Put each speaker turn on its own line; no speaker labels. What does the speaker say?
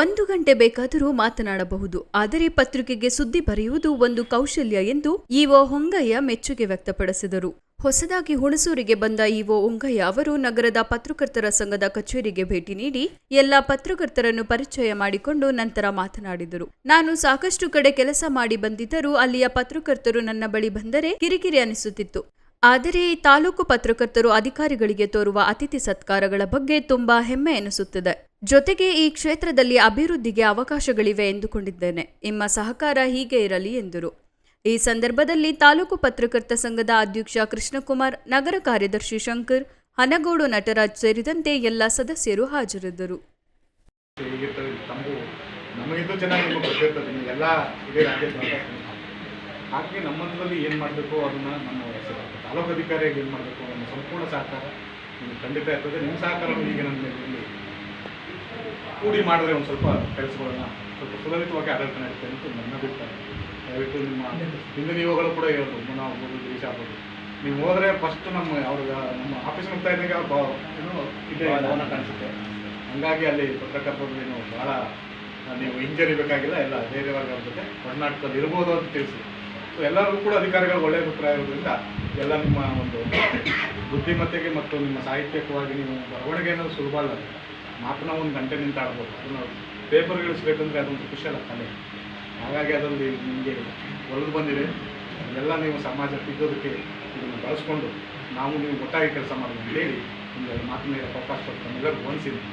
ಒಂದು ಗಂಟೆ ಬೇಕಾದರೂ ಮಾತನಾಡಬಹುದು. ಆದರೆ ಪತ್ರಿಕೆಗೆ ಸುದ್ದಿ ಬರೆಯುವುದು ಒಂದು ಕೌಶಲ್ಯ ಎಂದು ಇಒ ಹೊಂಗಯ್ಯ ಮೆಚ್ಚುಗೆ ವ್ಯಕ್ತಪಡಿಸಿದರು. ಹೊಸದಾಗಿ ಹುಣಸೂರಿಗೆ ಬಂದ ಇಒ ಹೊಂಗಯ್ಯ ಅವರು ನಗರದ ಪತ್ರಕರ್ತರ ಸಂಘದ ಕಚೇರಿಗೆ ಭೇಟಿ ನೀಡಿ ಎಲ್ಲ ಪತ್ರಕರ್ತರನ್ನು ಪರಿಚಯ ಮಾಡಿಕೊಂಡು ನಂತರ ಮಾತನಾಡಿದರು. ನಾನು ಸಾಕಷ್ಟು ಕಡೆ ಕೆಲಸ ಮಾಡಿ ಬಂದಿದ್ದರೂ ಅಲ್ಲಿಯ ಪತ್ರಕರ್ತರು ನನ್ನ ಬಳಿ ಬಂದರೆ ಕಿರಿಕಿರಿ ಅನಿಸುತ್ತಿತ್ತು. ಆದರೆ ತಾಲೂಕು ಪತ್ರಕರ್ತರು ಅಧಿಕಾರಿಗಳಿಗೆ ತೋರುವ ಅತಿಥಿ ಸತ್ಕಾರಗಳ ಬಗ್ಗೆ ತುಂಬಾ ಹೆಮ್ಮೆ ಎನಿಸುತ್ತದೆ. ಜೊತೆಗೆ ಈ ಕ್ಷೇತ್ರದಲ್ಲಿ ಅಭಿವೃದ್ಧಿಗೆ ಅವಕಾಶಗಳಿವೆ ಎಂದುಕೊಂಡಿದ್ದೇನೆ. ನಿಮ್ಮ ಸಹಕಾರ ಹೀಗೆ ಇರಲಿ ಎಂದರು. ಈ ಸಂದರ್ಭದಲ್ಲಿ ತಾಲೂಕು ಪತ್ರಕರ್ತ ಸಂಘದ ಅಧ್ಯಕ್ಷ ಕೃಷ್ಣಕುಮಾರ್, ನಗರ ಕಾರ್ಯದರ್ಶಿ ಶಂಕರ್, ಹನಗೋಡು ನಟರಾಜ್ ಸೇರಿದಂತೆ ಎಲ್ಲ ಸದಸ್ಯರು ಹಾಜರಿದ್ದರು.
ಚೆನ್ನಾಗಿ ಎಲ್ಲ ಇದೇ ರಾಜ್ಯ ಹಾಗೆ ನಮ್ಮ ಹಂತದಲ್ಲಿ ಏನು ಮಾಡಬೇಕು ಅದನ್ನು ನಮ್ಮ ತಾಲೂಕು ಅಧಿಕಾರಿಯಾಗಿ ಏನು ಮಾಡಬೇಕು ನಮ್ಮ ಸಂಪೂರ್ಣ ಸಹಕಾರ ನಿಮ್ಗೆ ಖಂಡಿತ ಇರ್ತದೆ. ನಿಮ್ಮ ಸಹಕಾರವನ್ನು ಈಗ ನನ್ನ ಇಲ್ಲಿ ಕೂಡಿ ಮಾಡಿದ್ರೆ ಒಂದು ಸ್ವಲ್ಪ ಕೆಲಸಗಳನ್ನ ಸ್ವಲ್ಪ ಸುಲಲಿತವಾಗಿ ಆಡಳಿತ ನಡೀತೇನೆ ಅಂತ ನನ್ನ ಅಭಿಪ್ರಾಯ. ದಯವಿಟ್ಟು ನಿಮ್ಮ ಹಿಂದಿನ ನಿಯೋಗಗಳು ಕೂಡ ಹೇಳ್ಬೋದು. ನಾವು ಹೋಗೋದು ದೇಶ ಆಗ್ಬೋದು ನೀವು ಹೋದರೆ ಫಸ್ಟ್ ನಮ್ಮ ಅವ್ರಿಗೆ ನಮ್ಮ ಆಫೀಸ್ ಹೋಗ್ತಾ ಇದ್ದಾಗ ಏನು ಇದೆ ಭವನ ಕಾಣಿಸುತ್ತೆ. ಹಂಗಾಗಿ ಅಲ್ಲಿ ಪತ್ರಕರ್ತರು ಏನು ಭಾಳ ನೀವು ಹಿಂಜರಿಬೇಕಾಗಿಲ್ಲ. ಎಲ್ಲ ಧೈರ್ಯವಾಗಿ ಅವ್ರ ಜೊತೆ ಕರ್ನಾಟಕದಲ್ಲಿ ಇರ್ಬೋದು ಅಂತ ತಿಳಿಸಿ ಎಲ್ಲರಿಗೂ ಕೂಡ ಅಧಿಕಾರಿಗಳು ಒಳ್ಳೆಯ ಅಭಿಪ್ರಾಯ ಇರೋದ್ರಿಂದ ಎಲ್ಲ ನಿಮ್ಮ ಒಂದು ಬುದ್ಧಿಮತ್ತೆಗೆ ಮತ್ತು ನಿಮ್ಮ ಸಾಹಿತ್ಯಕವಾಗಿ ನೀವು ಬರವಣಿಗೆಯನ್ನು ಸುಲಭ ಅಲ್ಲ. ಮಾತನ್ನ ಒಂದು ಗಂಟೆ ನಿಂತಾಡ್ಬೋದು ಅದನ್ನು ಪೇಪರ್ ಇಳಿಸ್ಬೇಕಂದ್ರೆ ಅದೊಂದು ಖುಷಿಯಲ್ಲ ಕಲೆ ಹಾಗಾಗಿ ಅದರಲ್ಲಿ ನಿಮಗೆ ಒಳಗೆ ಬಂದಿದೆ. ಎಲ್ಲ ನೀವು ಸಮಾಜ ತಿದ್ದೋದಕ್ಕೆ ಇದನ್ನು ಬಳಸ್ಕೊಂಡು ನಾವು ನೀವು ಒಟ್ಟಾಗಿ ಕೆಲಸ ಮಾಡೋದು ಅಂತೇಳಿ ಒಂದು ಮಾತಿನ ಕೊಟ್ಟು ನಮ್ಮೆಲ್ಲರಿಗೂ ವಂದಿಸಿದ್ದೀನಿ